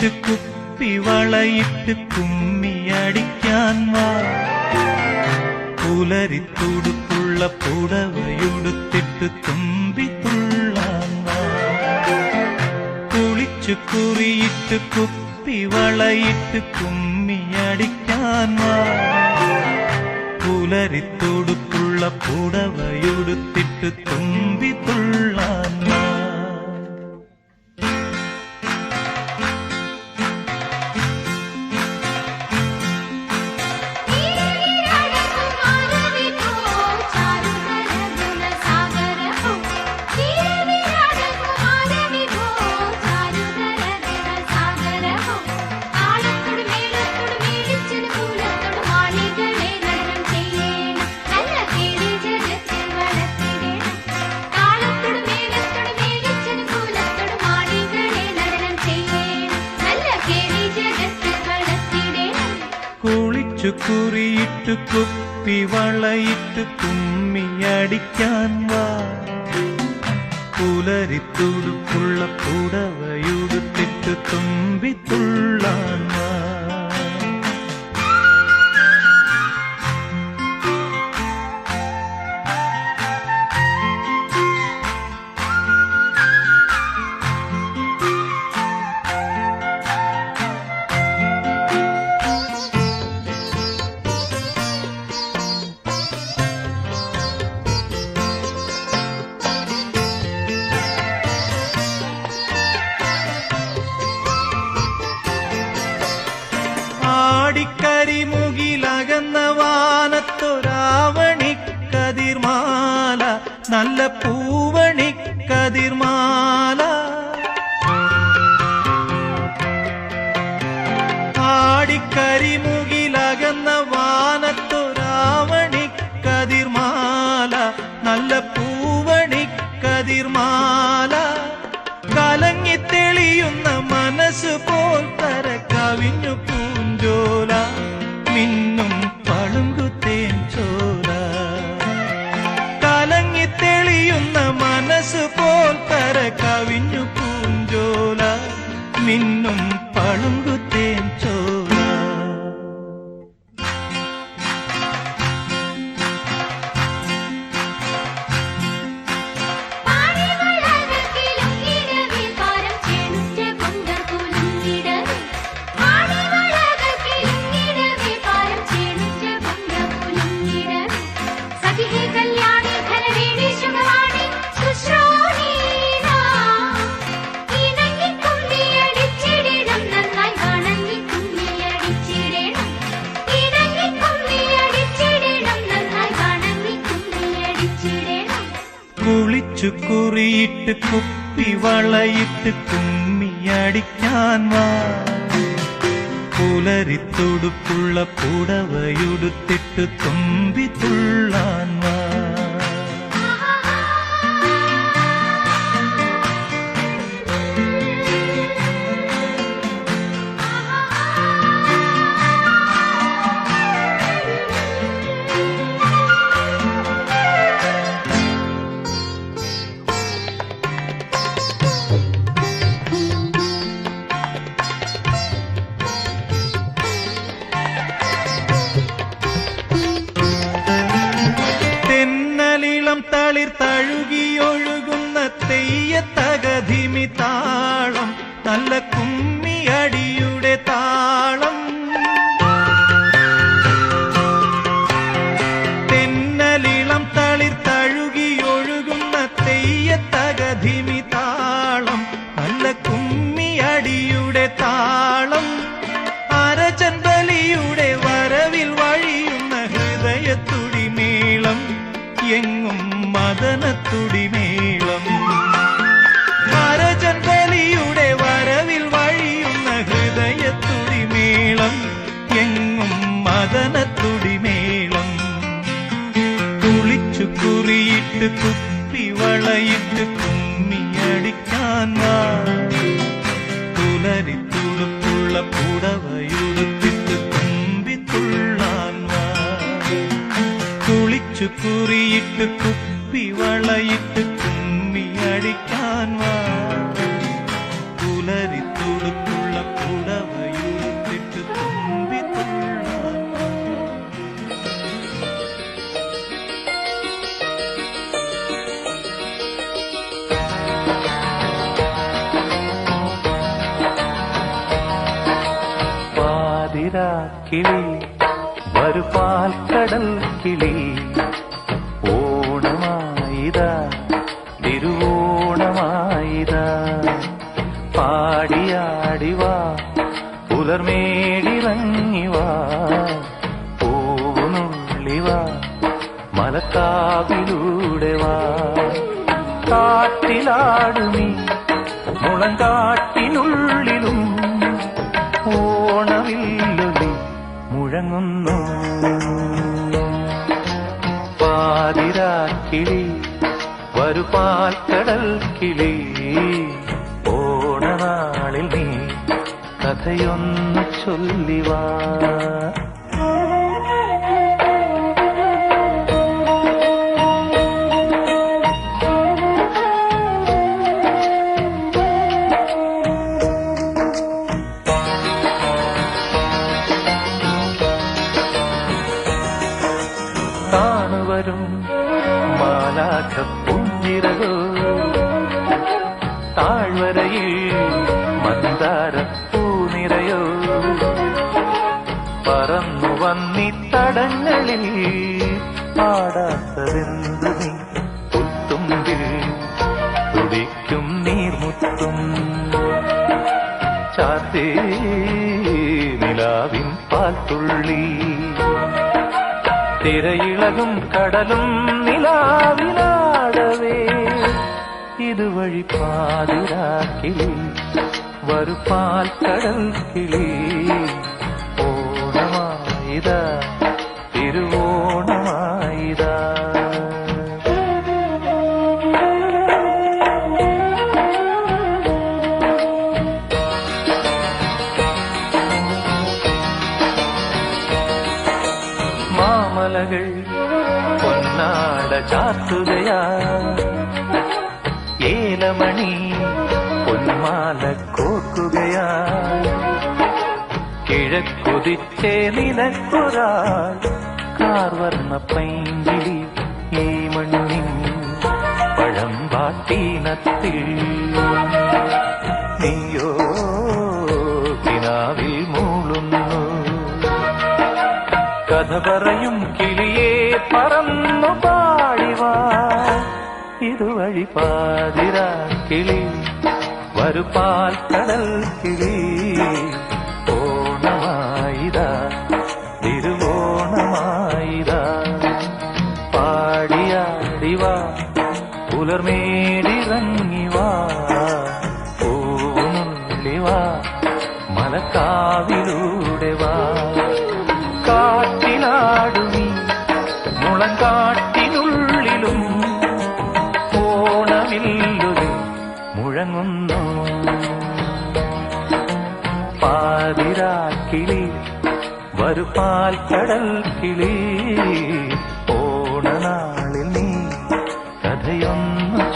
കുളിയിട്ട് കുപ്പി വളയിട്ട് കുമ്മി അടിക്കാൻ വാ പുലരിത്തുടുപ്പുള്ള പുടവയുടുത്തിട്ട് തുമ്പി തുള്ളാൻ വാ കുളിച്ചു കുറിയിട്ട് കുപ്പി വളയിട്ട് കുമ്മി അടിക്കാൻ വാ പുലരിത്തുടുപ്പുള്ള പുടവയുടുത്തിട്ട് തുമ്പി തുള്ളാൻ குறியிட்டு குறியிட்டு குப்பி വളയിട്ട് കുമ്മി അടിക്കാൻ വാ പുലരിത്തുടുപ്പുള്ള പുടവയുടുത്തിട്ട് തുമ്പിത്തുള്ളാൻ കരിമുകിലകന്ന രാവണി കതിർമാല നല്ല പൂവണി കതിർമാല കലങ്ങി തെളിയുന്ന മനസ്സ് പോൽ തര കവിഞ്ഞു പൂഞ്ചോല മിന്നും പളുങ്കുത്തേൻ ചോല തെളിയുന്ന മനസ്സ് പോൽ തര കവിഞ്ഞു പൂഞ്ചോല മിന്നും പളുങ്കുത്തേൻ ചോല குறியிட்டு குறியிட்டு குப்பி வளையிட்டு கும்மி அடிக்கான் வா புலரி துடுப்புள்ள புடவையுடுத்திட்டு தும்பி துள்ளான் வா விட்டு குத்தி வளையும் കടൽ കിളി ഓണമായിതാ തിരുവോണമായിതാ പാടിയാടിവാ പുലർമേടിറങ്ങിവാ പൂവുനുള്ളിവാ മലക്കാവിലൂടെ വാ മുളങ്കാ കിളി വരുപാൽ കടൽ കിളി ഓണനാളിൽ നീ കഥയൊന്നു ചൊല്ലിവാ பாடல்களில் പാടാത്തതെന്തുമേ പുത്തുമ്പിൽ തുടിക്കും നീർമുത്തും ചാത്തേ നിലാവിൻ പാൽത്തുള്ളി തിരയിളകും കടലും നിലാവിലാടവേ ഇതുവഴി പാതിരാക്കിളി വരുപ്പാൽ കടൽ കിളി ഓണമായിതാ திருவோணமாயிரா மாமலகள் பொன்னாட சாத்துதையா ஏலமணி பொன்மால கோக்குகையா കിഴക്കുതിച്ചേ നിനക്കുരാൾ കാർവർണ്ണ പൈങ്കിളി ഈ മണ്ണിൻ പഴമ്പാട്ടീനത്തിൽ നീയോ കിനാവിൽ മൂളുന്നു കഥ പറയും കിളിയെ പറന്നു പാടിവാ ഇതുവഴി പാതിരാ കിളി വരുപാൽ കടൽ കിളി പുലർമേലിറങ്ങി വാ പൂവുന്നുള്ളി വാ മലക്കാവിലൂടെ വാ കാട്ടിലാടുവി മുളങ്കാട്ടിനുള്ളിലും ഓണമില്ലുകൾ മുഴങ്ങുന്നു പാതിരാക്കിളി വരുപാൽ കടൽ കിളി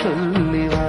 ചൊല്ലിവാ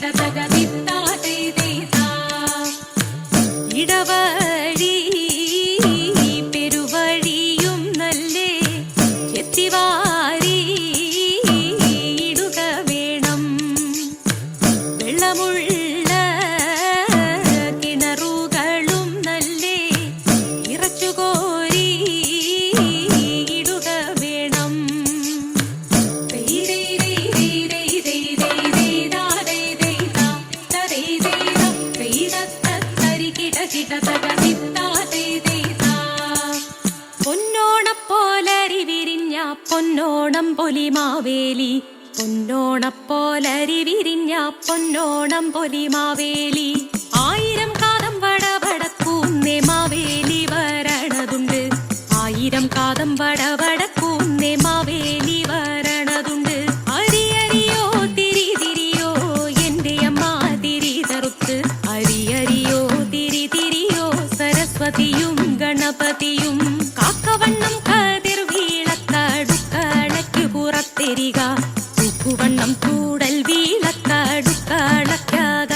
that's it. ഉടൽ വീളക്കാടുക്കാളക്കാത